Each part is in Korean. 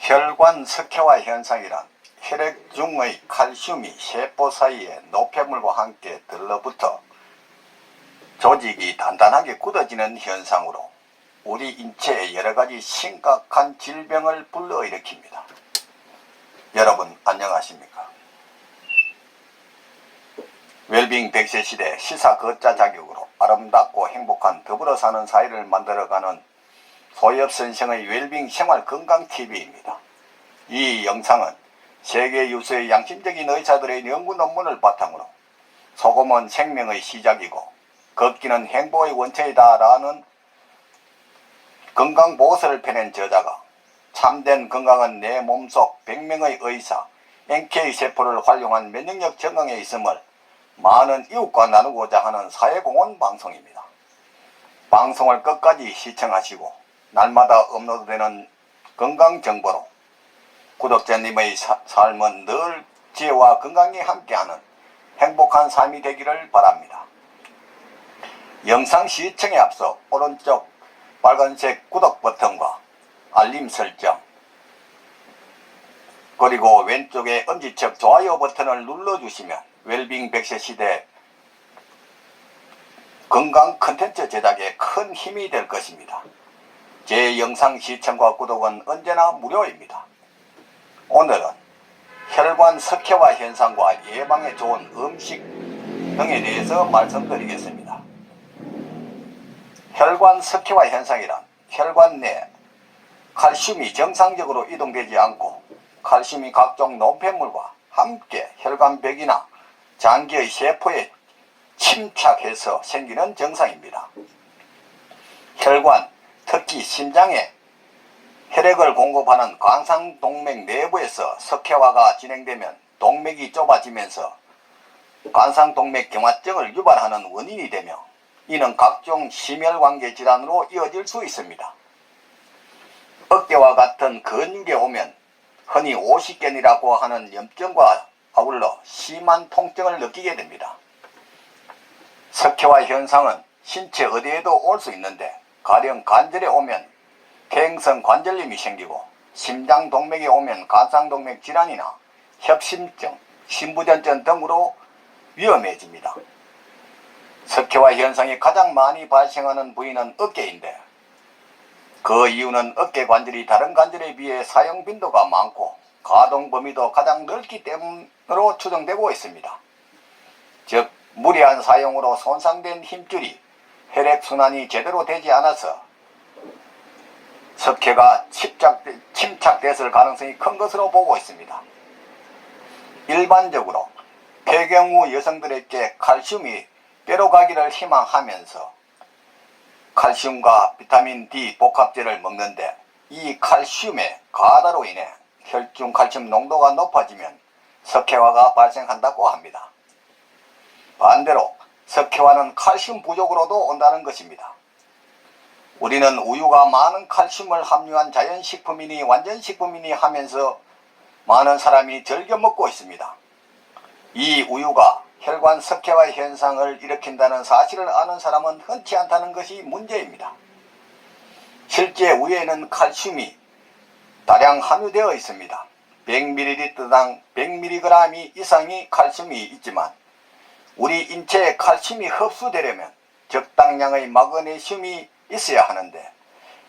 혈관 석회화 현상이란 혈액 중의 칼슘이 세포 사이에 노폐물과 함께 들러붙어 조직이 단단하게 굳어지는 현상으로 우리 인체에 여러 가지 심각한 질병을 불러일으킵니다. 여러분 안녕하십니까? 웰빙 100세 시대 시사 거자 자격으로 아름답고 행복한 더불어 사는 사회를 만들어가는 소엽 선생의 웰빙 생활 건강 TV입니다. 이 영상은 세계 유수의 양심적인 의사들의 연구 논문을 바탕으로 소금은 생명의 시작이고 걷기는 행복의 원천이다라는 건강보고서를 펴낸 저자가 참된 건강은 내 몸속 100명의 의사 NK세포를 활용한 면역력 증강에 있음을 많은 이웃과 나누고자 하는 사회공헌 방송입니다. 방송을 끝까지 시청하시고 날마다 업로드되는 건강 정보로 구독자님의 사- 삶은 늘 지혜와 건강이 함께하는 행복한 삶이 되기를 바랍니다. 영상 시청에 앞서 오른쪽 빨간색 구독 버튼과 알림 설정 그리고 왼쪽에 엄지척 좋아요 버튼을 눌러주시면 웰빙 100세 시대 건강 컨텐츠 제작에 큰 힘이 될 것입니다. 제 영상 시청과 구독은 언제나 무료입니다. 오늘은 혈관 석회화 현상과 예방에 좋은 음식 등에 대해서 말씀드리겠습니다. 혈관 석회화 현상이란 혈관 내 칼슘이 정상적으로 이동되지 않고 칼슘이 각종 노폐물과 함께 혈관벽이나 장기의 세포에 침착해서 생기는 증상입니다. 혈관, 특히 심장에 혈액을 공급하는 관상동맥 내부에서 석회화가 진행되면 동맥이 좁아지면서 관상동맥 경화증을 유발하는 원인이 되며 이는 각종 심혈관계 질환으로 이어질 수 있습니다. 어깨와 같은 근육에 오면 흔히 오십견이라고 하는 염증과 아울러 심한 통증을 느끼게 됩니다. 석회화 현상은 신체 어디에도 올 수 있는데 가령 관절에 오면 갱성 관절염이 생기고 심장 동맥에 오면 간상동맥 질환이나 협심증, 신부전증 등으로 위험해집니다. 석회화 현상이 가장 많이 발생하는 부위는 어깨인데 그 이유는 어깨 관절이 다른 관절에 비해 사용 빈도가 많고 가동 범위도 가장 넓기 때문으로 추정되고 있습니다. 즉 무리한 사용으로 손상된 힘줄이 혈액순환이 제대로 되지 않아서 석회가 침착, 침착됐을 가능성이 큰 것으로 보고 있습니다. 일반적으로 폐경후 여성들에게 칼슘이 뼈로 가기를 희망하면서 칼슘과 비타민 D 복합제를 먹는데 이 칼슘의 과다로 인해 혈중 칼슘 농도가 높아지면 석회화가 발생한다고 합니다. 반대로 석회화는 칼슘 부족으로도 온다는 것입니다. 우리는 우유가 많은 칼슘을 함유한 자연식품이니 완전식품이니 하면서 많은 사람이 즐겨 먹고 있습니다. 이 우유가 혈관 석회화 현상을 일으킨다는 사실을 아는 사람은 흔치 않다는 것이 문제입니다. 실제 우유에는 칼슘이 다량 함유되어 있습니다. 100ml당 100mg 이상의 칼슘이 있지만 우리 인체에 칼슘이 흡수되려면 적당량의 마그네슘이 있어야 하는데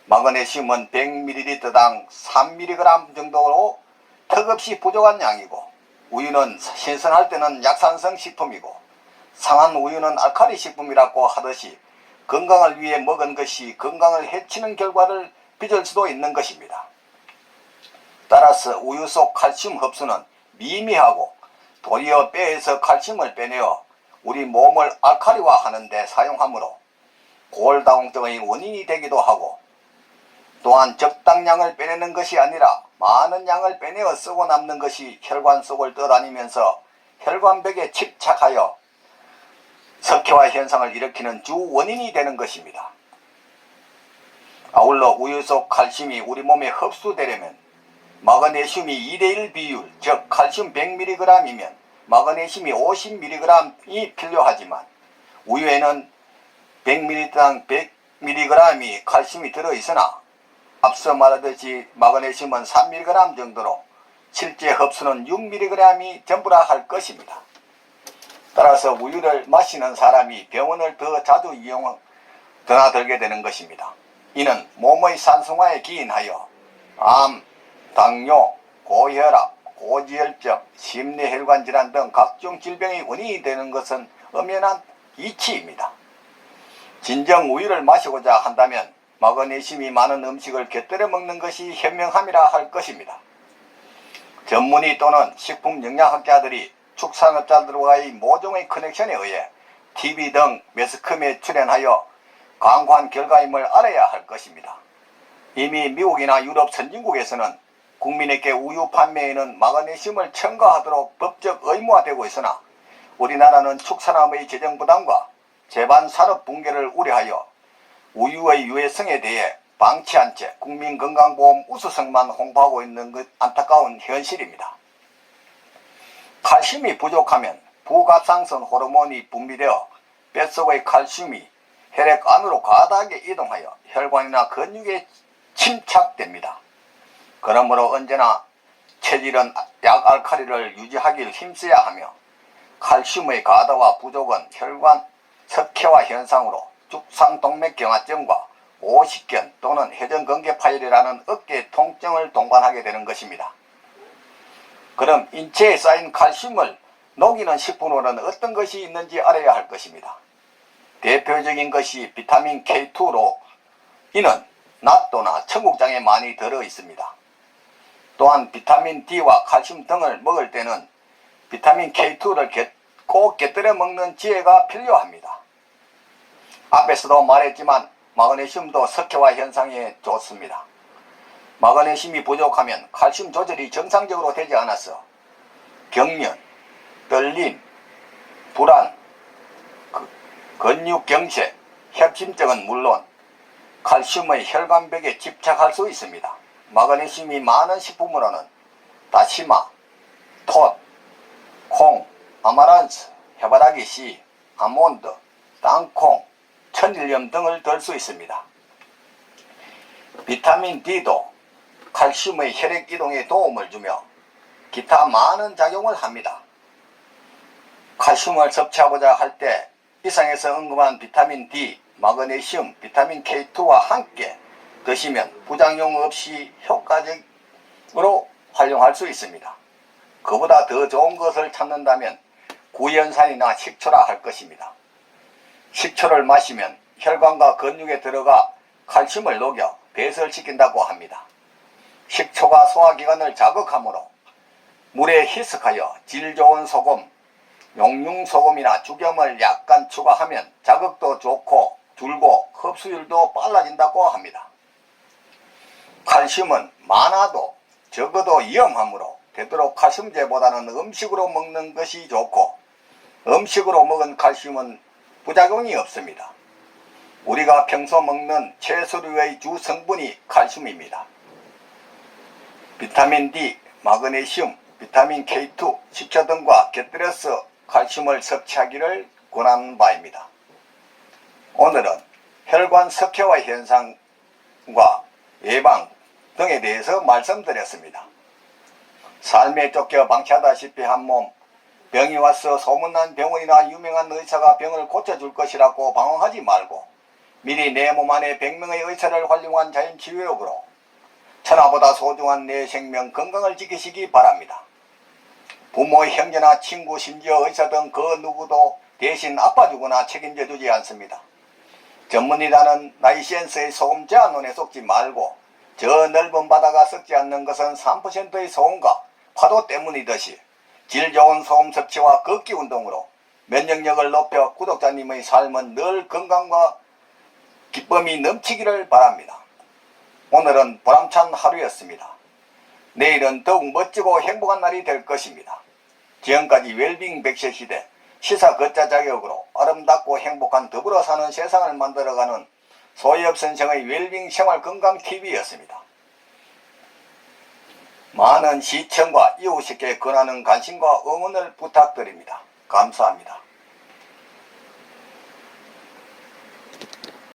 마그네슘은 100ml당 3mg 정도로 턱없이 부족한 양이고 우유는 신선할 때는 약산성 식품이고 상한 우유는 알칼리 식품이라고 하듯이 건강을 위해 먹은 것이 건강을 해치는 결과를 빚을 수도 있는 것입니다. 따라서 우유 속 칼슘 흡수는 미미하고 도리어 뼈에서 칼슘을 빼내어 우리 몸을 알칼리화 하는데 사용하므로 골다공증의 원인이 되기도 하고 또한 적당량을 빼내는 것이 아니라 많은 양을 빼내어 쓰고 남는 것이 혈관 속을 떠다니면서 혈관벽에 집착하여 석회화 현상을 일으키는 주 원인이 되는 것입니다. 아울러 우유 속 칼슘이 우리 몸에 흡수되려면 마그네슘이 2대1 비율, 즉 칼슘 100mg이면 마그네슘이 50mg이 필요하지만 우유에는 100ml당 100mg이 칼슘이 들어있으나 앞서 말하듯이 마그네슘은 3mg 정도로 실제 흡수는 6mg이 전부라 할 것입니다. 따라서 우유를 마시는 사람이 병원을 더 자주 이용, 드나들게 되는 것입니다. 이는 몸의 산성화에 기인하여 암, 당뇨, 고혈압, 고지혈증, 심뇌혈관 질환 등 각종 질병의 원인이 되는 것은 엄연한 이치입니다. 진정 우유를 마시고자 한다면 마그네슘이 많은 음식을 곁들여 먹는 것이 현명함이라 할 것입니다. 전문의 또는 식품 영양학자들이 축산업자들과의 모종의 커넥션에 의해 TV 등 매스컴에 출연하여 강구한 결과임을 알아야 할 것입니다. 이미 미국이나 유럽 선진국에서는 국민에게 우유 판매에는 마그네슘을 첨가하도록 법적 의무화되고 있으나 우리나라는 축산업의 재정 부담과 재반 산업 붕괴를 우려하여 우유의 유해성에 대해 방치한 채 국민건강보험 우수성만 홍보하고 있는 것 안타까운 현실입니다. 칼슘이 부족하면 부갑상선 호르몬이 분비되어 뱃속의 칼슘이 혈액 안으로 과다하게 이동하여 혈관이나 근육에 침착됩니다. 그러므로 언제나 체질은 약 알칼리를 유지하길 힘써야 하며 칼슘의 과다와 부족은 혈관 석회화 현상으로 죽상동맥경화증과 오십견 또는 회전근개 파열이라는 어깨 통증을 동반하게 되는 것입니다. 그럼 인체에 쌓인 칼슘을 녹이는 식품으로는 어떤 것이 있는지 알아야 할 것입니다. 대표적인 것이 비타민 K2로 이는 낫또나 청국장에 많이 들어 있습니다. 또한 비타민 D와 칼슘 등을 먹을 때는 비타민 K2를 꼭 곁들여 먹는 지혜가 필요합니다. 앞에서도 말했지만 마그네슘도 석회화 현상에 좋습니다. 마그네슘이 부족하면 칼슘 조절이 정상적으로 되지 않아서 경련, 떨림, 불안, 그- 근육경색, 협심증은 물론 칼슘의 혈관벽에 집착할 수 있습니다. 마그네슘이 많은 식품으로는 다시마, 톳, 콩, 아마란스, 해바라기 씨, 아몬드, 땅콩, 천일염 등을 들 수 있습니다. 비타민 D도 칼슘의 혈액 이동에 도움을 주며 기타 많은 작용을 합니다. 칼슘을 섭취하고자 할 때 이상에서 언급한 비타민 D, 마그네슘, 비타민 K2와 함께 드시면 부작용 없이 효과적으로 활용할 수 있습니다. 그보다 더 좋은 것을 찾는다면 구연산이나 식초라 할 것입니다. 식초를 마시면 혈관과 근육에 들어가 칼슘을 녹여 배설시킨다고 합니다. 식초가 소화기관을 자극하므로 물에 희석하여 질 좋은 소금, 용융소금이나 죽염을 약간 추가하면 자극도 좋고 줄고 흡수율도 빨라진다고 합니다. 칼슘은 많아도 적어도 위험하므로 되도록 칼슘제보다는 음식으로 먹는 것이 좋고 음식으로 먹은 칼슘은 부작용이 없습니다. 우리가 평소 먹는 채소류의 주 성분이 칼슘입니다. 비타민 D, 마그네슘, 비타민 K2, 식초 등과 곁들여서 칼슘을 섭취하기를 권하는 바입니다. 오늘은 혈관 석회화 현상과 예방 등에 대해서 말씀드렸습니다. 삶에 쫓겨 방치하다시피 한 몸, 병이 와서 소문난 병원이나 유명한 의사가 병을 고쳐줄 것이라고 방황하지 말고 미리 내 몸 안에 100명의 의사를 활용한 자연치유력으로 천하보다 소중한 내 생명 건강을 지키시기 바랍니다. 부모, 형제나 친구, 심지어 의사 등 그 누구도 대신 아파주거나 책임져 주지 않습니다. 전문의라는 나이센스의 소금 제한론에 속지 말고 저 넓은 바다가 썩지 않는 것은 3%의 소음과 파도 때문이듯이 질 좋은 소음 섭취와 걷기 운동으로 면역력을 높여 구독자님의 삶은 늘 건강과 기쁨이 넘치기를 바랍니다. 오늘은 보람찬 하루였습니다. 내일은 더욱 멋지고 행복한 날이 될 것입니다. 지금까지 웰빙 백세 시대 시사 걷자 자격으로 아름답고 행복한 더불어 사는 세상을 만들어가는 소엽 선생의 웰빙 생활 건강 TV였습니다. 많은 시청과 이웃에게 권하는 관심과 응원을 부탁드립니다. 감사합니다.